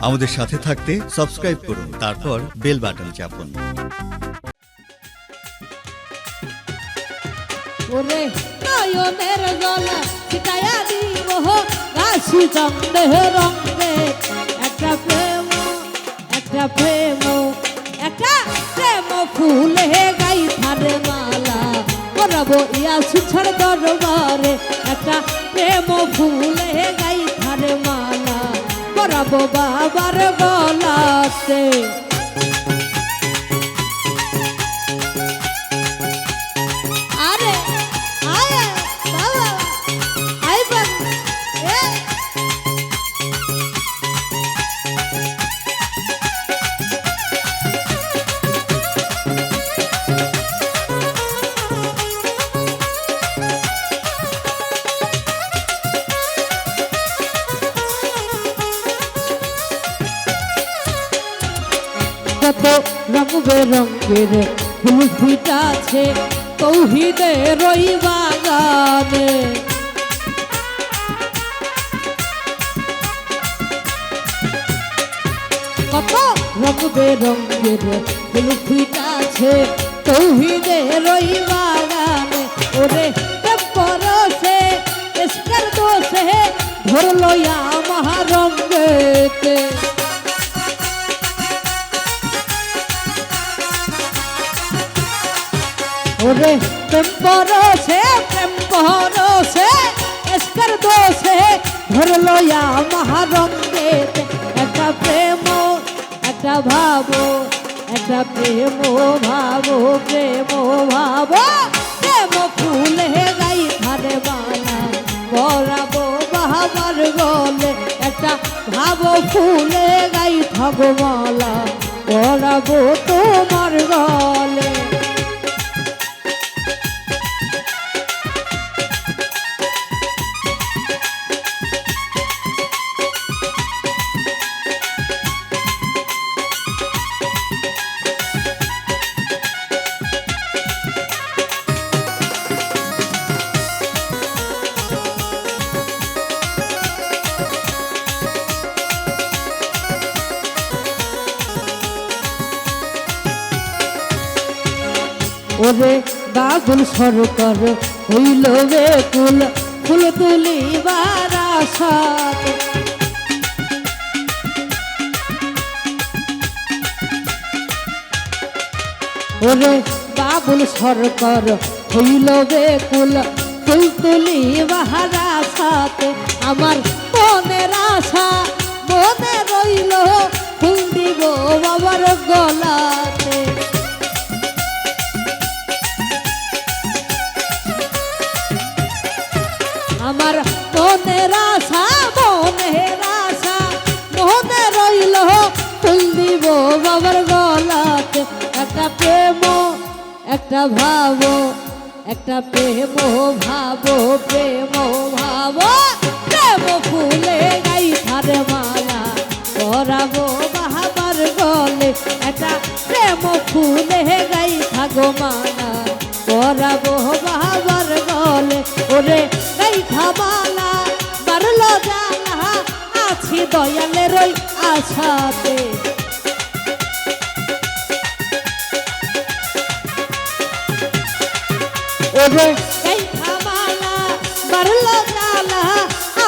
আমাদের সাথে থাকতে সাবস্ক্রাইব করুন, তারপর বেল বাটন চাপুন। একটা প্রেম একটা প্রেম একটা প্রেম গাই মালা। ইয়া সুছার দরবারে, একটা প্রেম ফুলে গাই থারে মালা। করাবো বাবার গলাতে রঙ বেরঙের ফুল ফুটাছে তৌহিদের ওই বাগানে। কত রঙ বেরঙের ফুল ফুটাছে তৌহিদের ওই বাগানে। ওরে পরসে এসকার দোষে ধরলো মহারঙ্গেতে ওরে প্রেম পরসে প্রেম পরসে এসকার দোষে ধরলো মহারঙ্গে একটা প্রেম, একটা ভাবো, একটা প্রেম, ভাবো প্রেম ভাবো। প্রেম ফুলে গাই ধারে বালা বরাবো বাহাবার গলে। একটা ভাবো ফুলে গাই থাকো মালা বরাবো তোমার গলে। ওরে বাবুল সরকার, হইল বেকুল ফুল তুলিবার আশাত ওরে বাবুল সরকার, হইল বেকুল ফুল তুলিবার আশাতে আমার মনের আশা মনের আশা মনের আশা মনে রইল, ফুল দিব বাবার গলাতে। একটা প্রেম, একটা ভাবো, একটা প্রেম, ভাবো প্রেম ভাবো। প্রেম ফুলে গাই ধারে মালা করাবো বাহাবার গলে। একটা প্রেম ফুলে গাই থাকো মালা। দয়ালের ওই আশাতে ওরে। গাই খাবালা জালা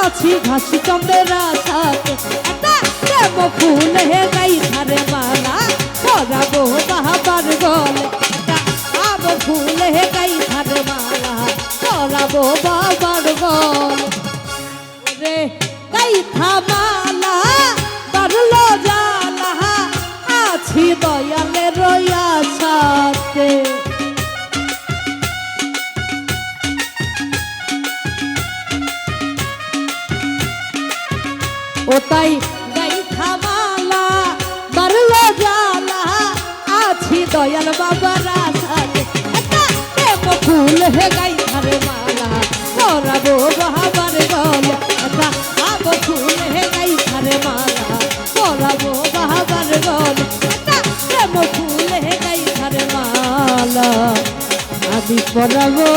আছি ঘাসি চন্দ্রের আশাতে একটা প্রেম ফুলে গাই ধারে মালা করাবো বাহাবার গলে। একটা আব ফুলে গাই ধারে মালা করাবো বাবার গল। রে গাই থামালা ও তাই গাই থামালা জালা আছি দয়াল বাবার আশাতে একটা প্রেম ফুল হে গাই ধারে মালা করাবো বাবার গল একটা আব ফুল হে গাই ধারে মালা করাবো বাবার গল একটা প্রেম ফুল হে গাই ধারে মালা আমি করাবো